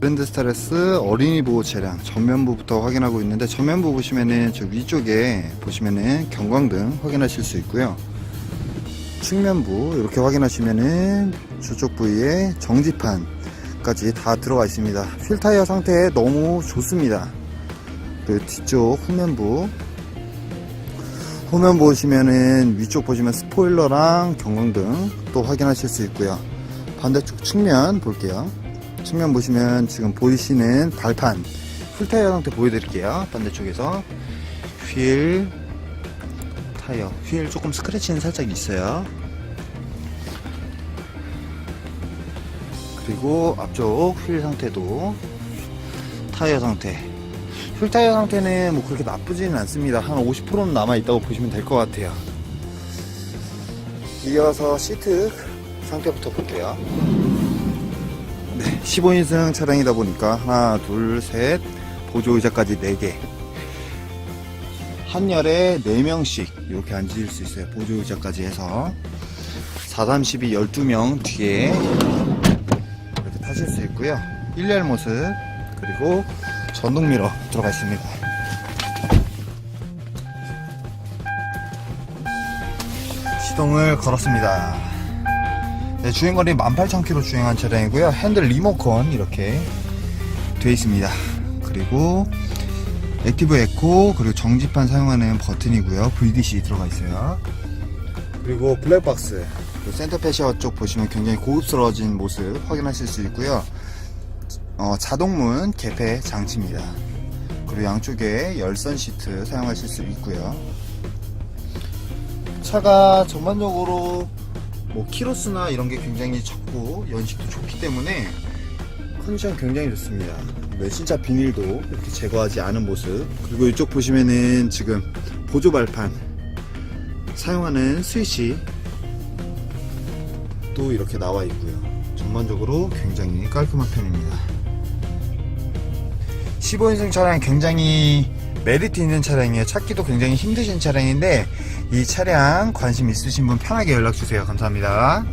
브랜드 스타레스 어린이 보호 차량 전면부부터 확인하고 있는데 전면부 보시면은 저 위쪽에 보시면은 경광등 확인하실 수 있고요. 측면부 이렇게 확인하시면은 저쪽 부위에 정지판까지 다 들어가 있습니다. 휠 타이어 상태 너무 좋습니다. 그리고 뒤쪽 후면부 후면 보시면은 위쪽 보시면 스포일러랑 경광등 또 확인하실 수 있고요. 반대쪽 측면 볼게요. 측면 보시면 지금 보이시는 발판 풀 타이어 상태 보여드릴게요. 반대쪽에서 휠 타이어 휠 조금 스크래치는 살짝 있어요. 그리고 앞쪽 휠 상태도 타이어 상태 휠 타이어 상태는 뭐 그렇게 나쁘지는 않습니다. 한 50%는 남아 있다고 보시면 될 것 같아요. 이어서 시트 상태부터 볼게요. 네, 15인승 차량이다 보니까 하나, 둘, 셋, 보조 의자까지 4개. 한 열에 4명씩 이렇게 앉으실 수 있어요. 보조 의자까지 해서. 4, 3, 12, 12명 뒤에 이렇게 타실 수 있고요. 1열 모습, 그리고 전동 미러 들어가 있습니다. 시동을 걸었습니다. 네, 주행거리 18,000km 주행한 차량이고요. 핸들 리모컨 이렇게 되어 있습니다. 그리고 액티브 에코 그리고 정지판 사용하는 버튼이고요. VDC 들어가 있어요. 그리고 블랙박스 그리고 센터 패시어 쪽 보시면 굉장히 고급스러워진 모습 확인하실 수 있고요. 어, 자동문 개폐 장치입니다. 그리고 양쪽에 열선 시트 사용하실 수 있고요. 차가 전반적으로 뭐 키로수나 이런 게 굉장히 적고 연식도 좋기 때문에 컨디션 굉장히 좋습니다. 외신차 비닐도 이렇게 제거하지 않은 모습 그리고 이쪽 보시면은 지금 보조 발판 사용하는 스위치 또 이렇게 나와 있고요. 전반적으로 굉장히 깔끔한 편입니다. 15인승 차량 굉장히 메리트 있는 차량이에요. 찾기도 굉장히 힘드신 차량인데 이 차량 관심 있으신 분 편하게 연락 주세요. 감사합니다.